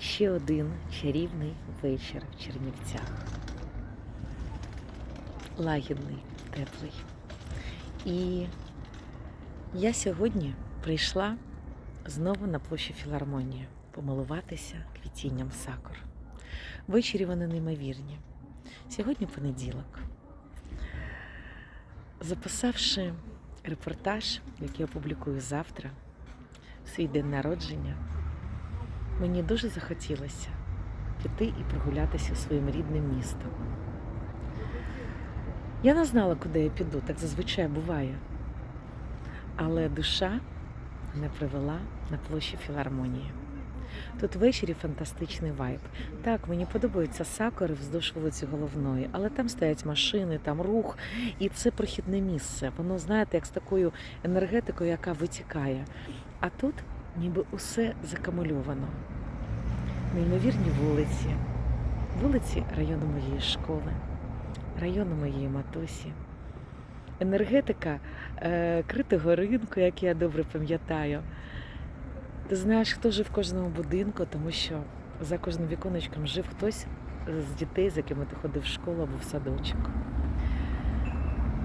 ще один чарівний вечір в Чернівцях. Лагідний, теплий. І я сьогодні прийшла знову на площу філармонії помилуватися квітінням сакур. Ввечері вони неймовірні. Сьогодні понеділок. Записавши репортаж, який опублікую завтра, свій день народження, мені дуже захотілося піти і прогулятися своїм рідним містом. Я не знала, куди я піду, так зазвичай буває. Але душа мене привела на площу філармонії. Тут ввечері фантастичний вайб. Так, мені подобаються сакури вздовж вулиці головної, але там стоять машини, там рух, і це прохідне місце. Воно, знаєте, як з такою енергетикою, яка витікає. А тут ніби усе закамульовано. Неймовірні вулиці, вулиці району моєї школи, району моєї матусі. Енергетика е, критого ринку, як я добре пам'ятаю. Ти знаєш, хто жив в кожному будинку, тому що за кожним віконечком жив хтось з дітей, з якими ти ходив в школу або в садочок.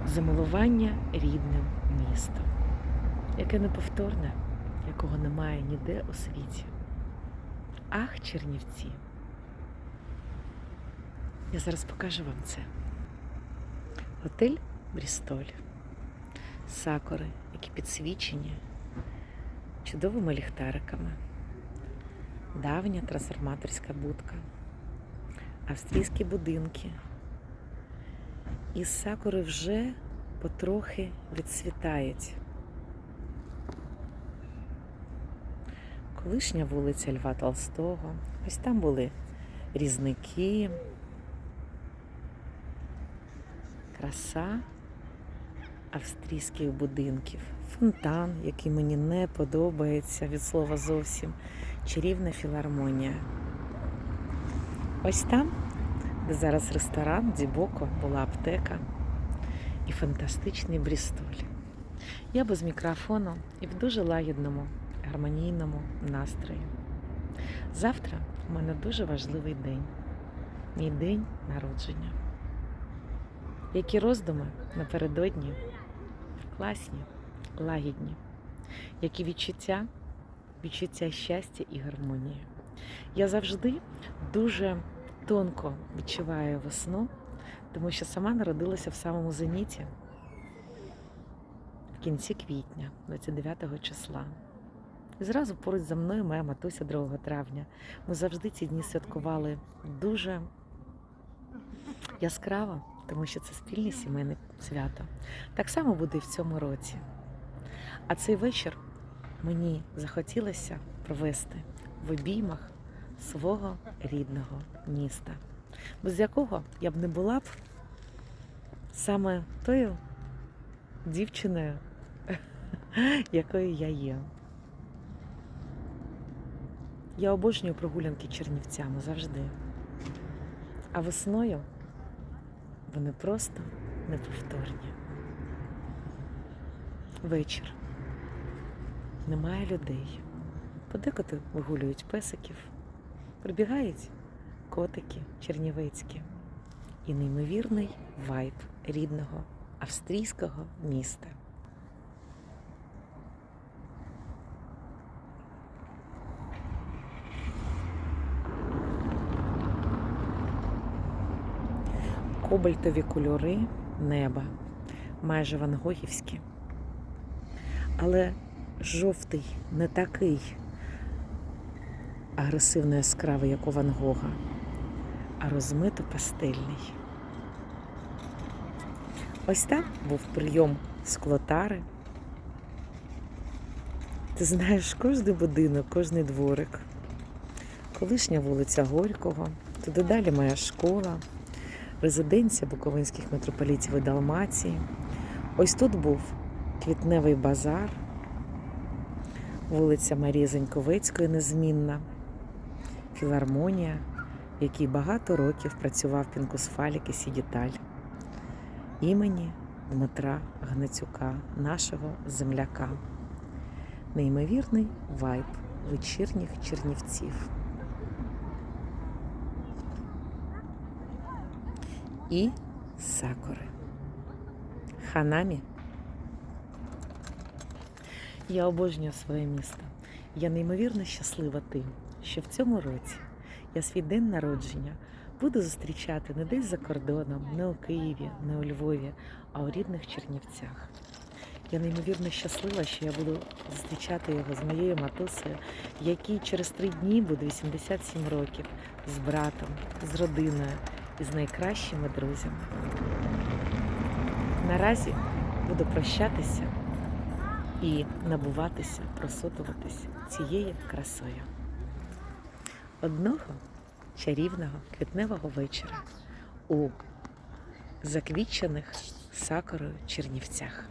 Замилування рідним містом, яке неповторне, якого немає ніде у світі. Ах, Чернівці. Я зараз покажу вам це. Готель Брістоль. Сакури, які підсвічені чудовими ліхтариками, давня трансформаторська будка, австрійські будинки. І сакури вже потрохи відцвітають. Колишня вулиця Льва Толстого. Ось там були різники, краса австрійських будинків, фонтан, який мені не подобається від слова зовсім, чарівна філармонія. Ось там, де зараз ресторан, Дібоко, була аптека і фантастичний Брістоль. Я без мікрофону і в дуже лагідному, гармонійному настрої. Завтра у мене дуже важливий день. Мій день народження. Які роздуми напередодні класні, лагідні, які відчуття, відчуття щастя і гармонії. Я завжди дуже тонко відчуваю весну, тому що сама народилася в самому зеніті в кінці квітня, 29 числа. І зразу поруч за мною моя матуся 2 травня. Ми завжди ці дні святкували дуже яскраво, тому що це спільне сімейне свято. Так само буде і в цьому році. А цей вечір мені захотілося провести в обіймах свого рідного міста, без якого я б не була б саме тою дівчиною, якою я є. Я обожнюю прогулянки чернівцями завжди. А весною вони просто неповторні. Вечір. Немає людей. Подекоти вигулюють песиків, прибігають котики чернівецькі і неймовірний вайб рідного австрійського міста. Кобальтові кольори неба, майже вангогівські. Але жовтий не такий агресивно яскравий, як у Ван Гога, а розмито пастельний. Ось там був прийом склотари. Ти знаєш кожний будинок, кожний дворик, колишня вулиця Горького, туди далі моя школа, резиденція Буковинських митрополітів і Далмації. Ось тут був квітневий базар, вулиця Марії Заньковецької незмінна, філармонія, в якій багато років працював Пінкусфалік і Сідіталь імені Дмитра Гнацюка, нашого земляка. Неймовірний вайб вечірніх чернівців. І сакури. Ханамі. Я обожнюю своє місто. Я неймовірно щаслива тим, що в цьому році я свій день народження буду зустрічати не десь за кордоном, не у Києві, не у Львові, а у рідних Чернівцях. Я неймовірно щаслива, що я буду зустрічати його з моєю матусею, якій через три дні буде 87 років, з братом, з родиною і з найкращими друзями. Наразі буду прощатися і набуватися, просотуватися цією красою. Одного чарівного квітневого вечора у заквічених сакорою Чернівцях.